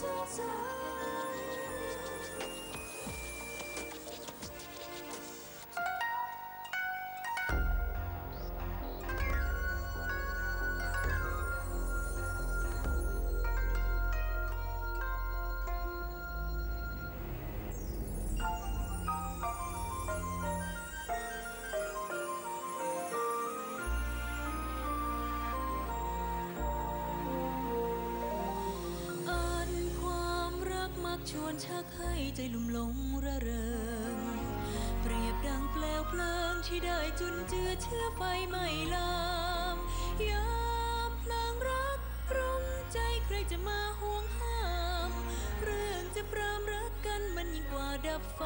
ทุก ชวนชักให้ใจลุ่มหลงระเริง เปรียบดังเปลวเพลิงที่ได้จุนเจือเชื้อไฟไม่ลามยามพลางรักรุมใจใครจะมาห่วงห้าม เรื่องจะปรามรักกันมันยิ่งกว่าดับไฟ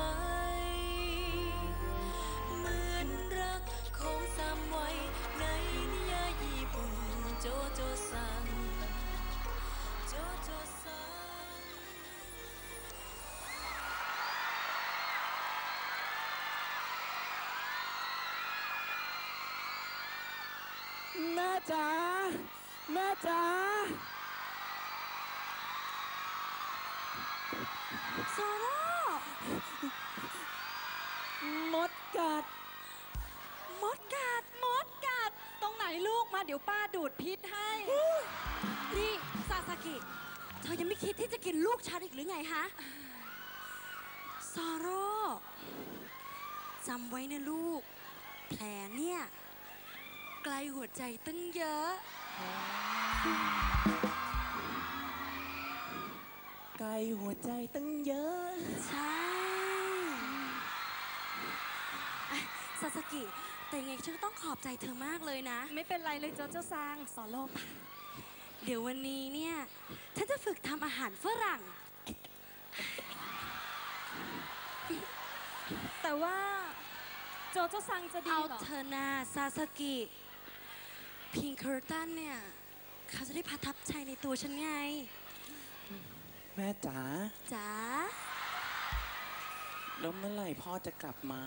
เหมือนรักของสามวัยในนิยายญี่ปุ่นโจโจซัง จ๋าแม่จ๋าซาร่ามดกัด มดกัด มดกัด ตรงไหนลูกมาเดี๋ยวป้าดูดพิษให้ นี่ซาสกิ เธอยังไม่คิดที่จะกินลูกฉันอีกหรือไงฮะซาโร่จำไว้นะลูก แผลเนี่ยไกลหัวใจตั้งเยอะ ไกลหัวใจตั้งเยอะ ใช่อะซาสกิ แต่ยังไงฉันก็ต้องขอบใจเธอมากเลยนะ ไม่เป็นไรเลยโจโจซังสอนโลปะเดี๋ยววันนี้เนี่ยฉันจะฝึกทำอาหารฝรั่ง แต่ว่าโจโจซังจะดีเอาเหรอ เธอนาซาสกิ พิงเคอร์ตันเนี่ยเขาจะได้ประทับใจในตัวฉันไง แม่จ๋าจ๋าแล้วเมื่อไหร่พ่อจะกลับมา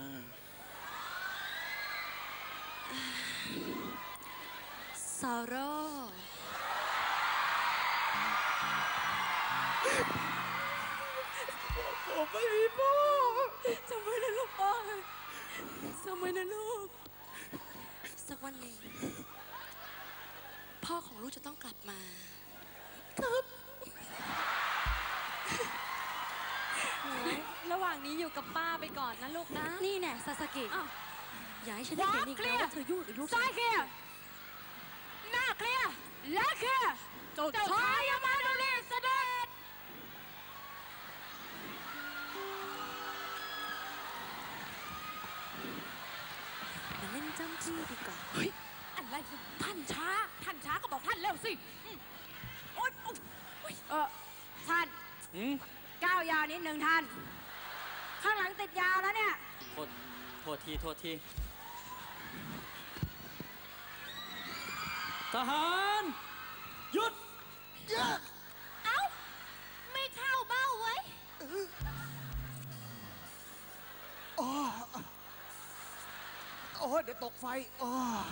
ซาโร่ ผมไม่มีพ่อจำไว้นะลูกพ่อจำไว้นะลูก สักวันหนึ่ง พ่อของลูกจะต้องกลับมาระหว่างนี้อยู่กับป้าไปก่อนนะลูกนะ นี่แน่ซาสกิอ้าวอย่าให้ฉันได้เห็นอีกเคลีนะยร์ว่าเธอยุ่งกับลูกฉัซ้ายนเคลียร์หน้าเคลียร์และเคลียร์เจ้าชายยามาโดรีเสด็จมาเล่นจ้ำจี้ดีกว่าเฮ้ยอะไร ท่านช้า ท่านช้าก็บอกท่านเร็วสิอืมโอ๊ยโอ๊ยโอ๊ยเออท่านอืมก้าวยาวนิดหนึ่งท่าน ข้างหลังติดยาวแล้วเนี่ย โทษโทษทีโทษทีทหารหยุดเอ้า ไม่เข้าเบ้าไว้ยโอ้ยเดี๋ยวตกไฟโอ้ย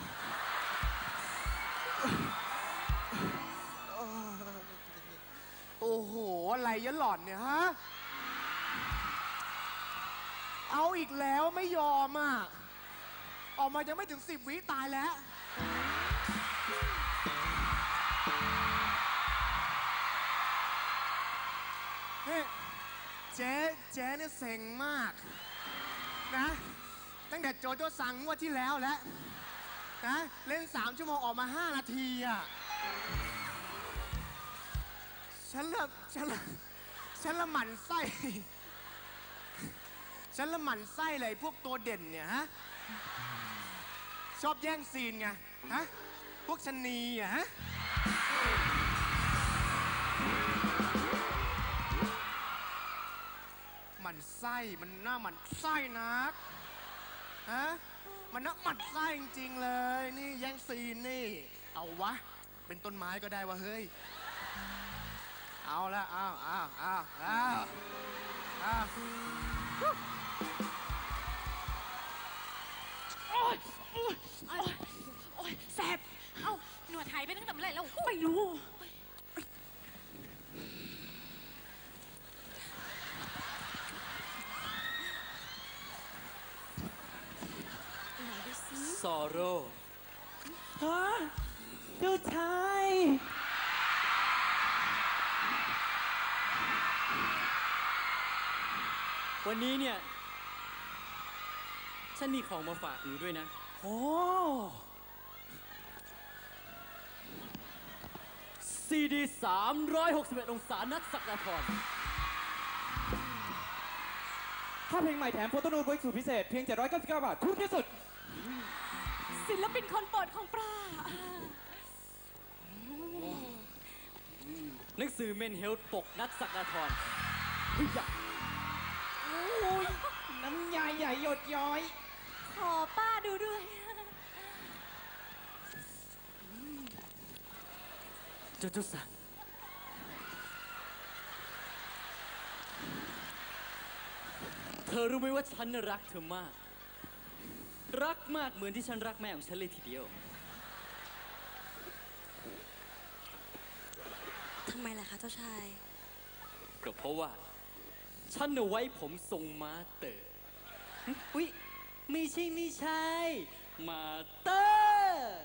โอ้โห อะไรยะหล่อนเนี่ยฮะ เอาอีกแล้วไม่ยอมอะ ออกมายังไม่ถึงสิบวิตายแล้วเจ๊เจ๊เนี่ยเซ็งมาก นะ ตั้งแต่โจโจสั่งงวดที่แล้วแล้ว นะเล่นสามชั่วโมงออกมาห้านาทีอะฉันละฉันละฉันละหมันไส้ ฉันละหมันไส้เลยพวกตัวเด่นเนี่ยฮะ ชอบแย่งซีนไงฮะ พวกชะนีอะฮะหมันไส้มันหน้าหมันไส้นักฮะ มันน่าหมันไส้จริงๆเลย นี่แย่งซีนนี่ เอาวะ เป็นต้นไม้ก็ได้วะเฮ้ย เอาละอ้าวอ้าวอ้าวอ้าวอ้าวโอ๊ยโอ๊ยโอ๊ยโอ๊ยแสบ เอ้า หนวดหายไปตั้งแต่เมื่อไหร่แล้วไม่รู้ อโร่ฮะเจ้าชายวันนี้เนี่ย ฉันมีของมาฝากหนูด้วยนะ โอ้ซีดี361 องศา นัดสักดาพรถ้าเพลงใหม่แถมโฟโต้นูตไว้สูตรพิเศษ เพียง 799 บาทถูกที่สุด ศิลปินคนโปรดของปลาหนังสือเมนเฮลปกนัดสักดาพรน้ำยาใหญ่หยดย้อย ขอป้าดูด้วยโจโจสังเธอรู้ไหมว่าฉันน่ะรักเธอมาก รักมากเหมือนที่ฉันรักแม่ของฉันเลยทีเดียว ทำไมล่ะคะเจ้าชาย ก็เพราะว่า ฉันน่ะไว้ผมทรงมาเตอร์อุ๊ยไม่ใช่ไม่ใช่ มาเตอร์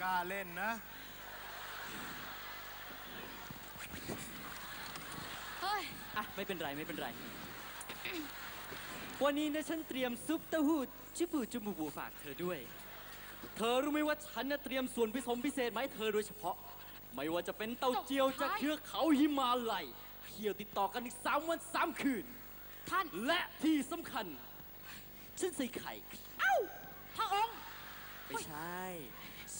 กล้าเล่นนะ เฮ้ ยอะไม่เป็นไรไม่เป็นไร วันนี้นะฉันเตรียมซุปเต้าหู้ชิบูจูมูบูฝากเธอด้วย เธอรู้ไหมว่าฉันน่ะเตรียมส่วนผสมพิเศษมาให้เธอโดยเฉพาะ ไม่ว่าจะเป็นเต้าเจี้ยวจากเทือกเขาหิมาลัยเคี่ยวติดต่อกันอีกสามวันสามคืน ท่าน และที่สำคัญ ฉันใส่ไข่พระองค์ไม่ใช่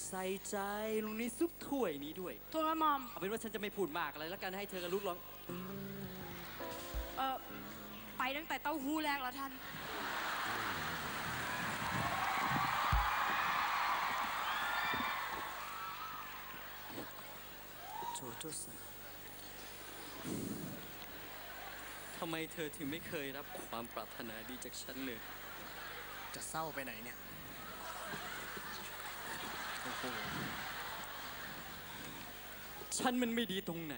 ใส่ใจลงในซุปถ้วยนี้ด้วย ทูลกระหม่อม เอาเป็นว่าฉันจะไม่พูดมากอะไรแล้วกันให้เธอกับลูกร้องเออไป ตั้งแต่เต้าหู้แรกแล้วท่าน โจโจสันทำไมเธอถึงไม่เคยรับความปรารถนาดีจากฉันเลย จะเศร้าไปไหนเนี่ย โอ้โห ฉันมันไม่ดีตรงไหน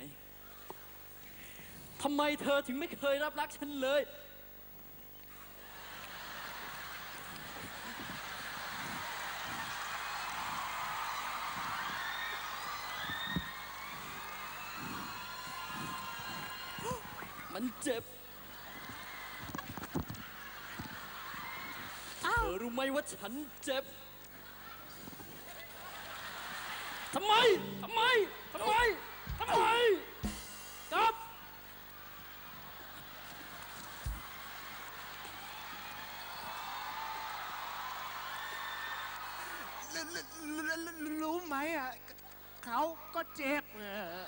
ทำไมเธอถึงไม่เคยรับรักฉันเลย มันเจ็บ เธอรู้ไหมว่าฉันเจ็บ ทำไม ทำไม ทำไม ทำไม รู้ไหมอะเขาก็เจ็บเออ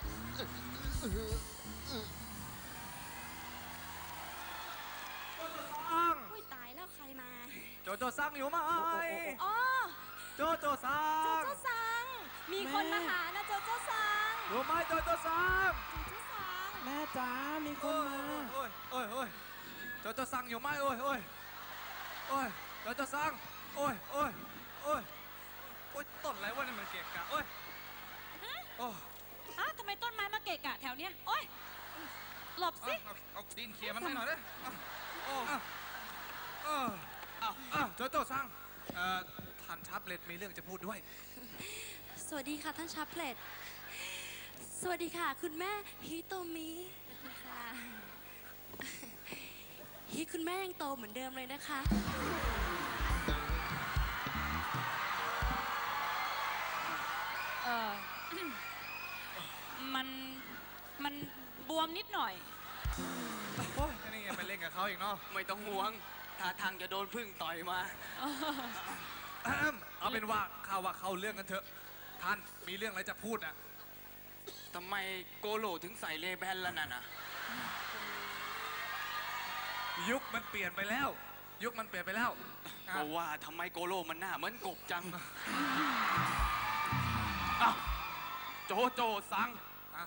อุ้ยตายแล้วใครมา โจโจซังอยู่ไหมอ๋อ โจโจซัโจง โจ้ซัง มีคนมาหานะโจโจ้ซังรู้ไหมโจโจซังโจโจ้ซัง แม่จ๋ามีคนมาโอ้ยโอ้ยโอ้ยโจโจซังอยู่ไหมโอ้ยโอ้ยโอ้ยโจโจซัง โอ้ยโอ้ยโอ้ย โอ้ยต้นอะไรวะเนี่ยมันเกะกะโอ้ยโอ้ยอ้าวทำไมต้นไม้มาเกะกะแถวเนี้ยโอ๊ยหลบสิเอาเอาดินเคลียร์มันให้หน่อยดิเอาโอ้เอาเอาเอาเอาโจโจซังเอ่อท่านชับเลตมีเรื่องจะพูดด้วย สวัสดีค่ะท่านชาเพลตสวัสดีค่ะ คุณแม่ฮิโตมิสวัสดีค่ะฮิคุณแม่ยังโตเหมือนเดิมเลยนะคะ มันมันบวมนิดหน่อย โอ้ยนี่ไงไปเล่นกับเขาอีกเนาะไม่ต้องห่วงท่าทางจะโดนพึ่งต่อยมาแอมเอาเป็นว่าข่าวว่าเข้าเรื่องกันเถอะ ท่านมีเรื่องอะไรจะพูดอะทำไมโกโหลถึงใส่เลแบนล่ะนั่นน่ะ ยุคมันเปลี่ยนไปแล้ว ยุคมันเปลี่ยนไปแล้วอะเพราะว่าทำไมโกโลมันหน้าเหมือนกบจัง โจโจซังอะ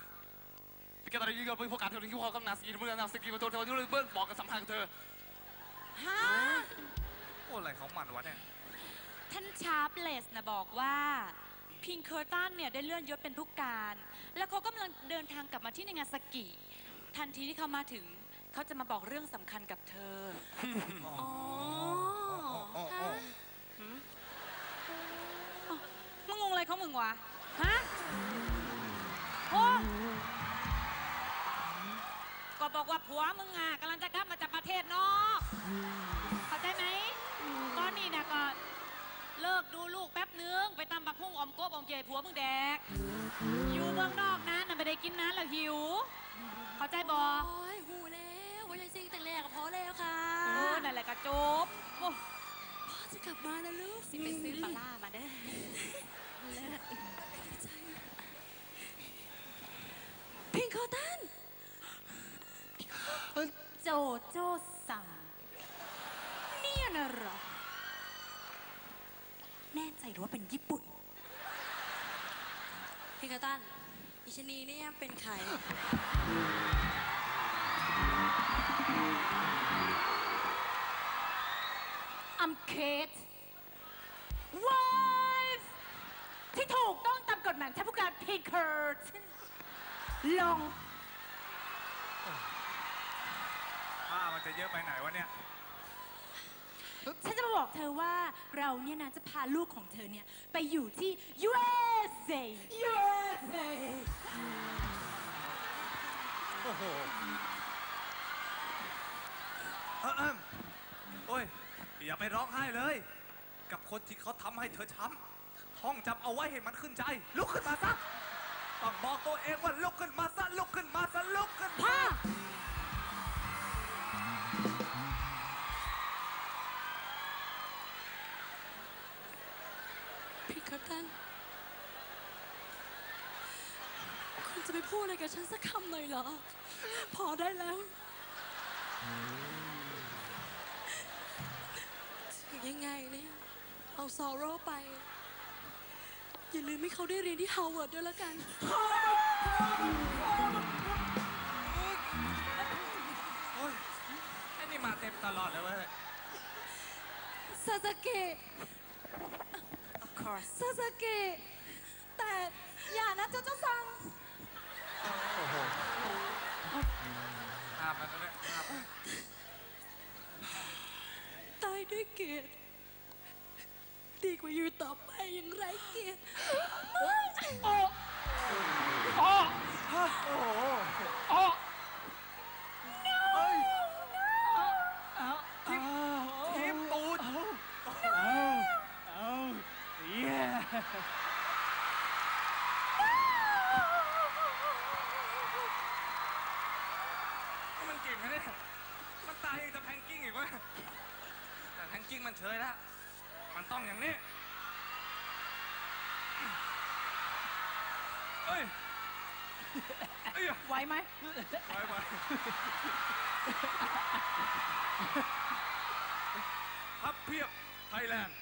พี่กตาลีก็เพิ่งพบกันเธอถึงที่พอกำนัดสกีเมื่อนาสกีมาโทรเธอที่เบิ้งบอกกับสัมพันธ์กับเธอฮะโอ้อะไรของมันวะเนี่ย ท่านชาร์ปเลสนะบอกว่าพิงเคอร์ตันเนี่ยได้เลื่อนยศเป็นผู้การ แล้วเขากำลังเดินทางกลับมาที่ในงานสกิ ทันทีที่เขามาถึงเขาจะมาบอกเรื่องสำคัญกับเธอ อ๋ออ๋อฮะมึงงงอะไรของมึงวะ ฮะ โอ้ก็บอกว่าผัวมึงอะกำลังจะกลับมาจากประเทศนอกเข้าใจไหมตอนนี้เนี่ยก็เลิกดูลูกแป๊บนึง ไปตำบักหุ่งอมกบอมเจยผัวมึงแดก อยู่เมืองนอกนะน่ะไม่ได้กินนะแล้วหิว เข้าใจบอโอ้ยหูแล้วว่ายังซิงแต่แรกก็พอแล้วค่ะเออนั่นแหละกระจบโอ้พ่อจะกลับมานะลูกสิไปซื้อปลาล่ามาเด้ อพิงคอตันโจโจสั่งเนี่ยนะเหรอ แน่ใจหรือว่าเป็นญี่ปุ่นพิงคอตันอิชนีเนี่ยเป็นใคร อะไปไหนวะเนี่ย ฉันจะมาบอกเธอว่าเราเนี่ยนะจะพาลูกของเธอเนี่ยไปอยู่ที่ USA USA เออเอิ่มโอ้ย อย่าไปร้องไห้เลย กับคนที่เขาทำให้เธอช้ำท่องจำเอาไว้ให้มันขึ้นใจ ลุกขึ้นมาซะ ต้องบอกตัวเองว่าลุกขึ้นมาซะ ลุกขึ้นมาซะ ลุกขึ้นมาพิง คอตันคุณจะไปพูดอะไรกับฉันสักคำหน่อยเหรอ พอได้แล้ว ถึงยังไงเนี่ย เอาซอโร่ไป อย่าลืมให้เขาได้เรียนที่ฮาวเวิร์ดด้วยละกัน โอ้ยไอ้นี่มาเต็มตลอดเลยเว้ย ซาสเกะ course ซาสเกะแต่อย่านะเจ้าเจ้าซังห้ามมันก็เลยห้ามมันตายด้วยเกียรติดีกว่าอยู่ต่อไปอย่างไรเกียรติทีมตูด มันเก่งนะเนี่ย มันตายยังจะแพงกิ้งอีกวะแต่แพงกิ้งมัน เฉยแล้ว มันต้องอย่างนี้ เอ้ยเอ้ยไหวไหมไปไปพับเพียบไทยแลนด์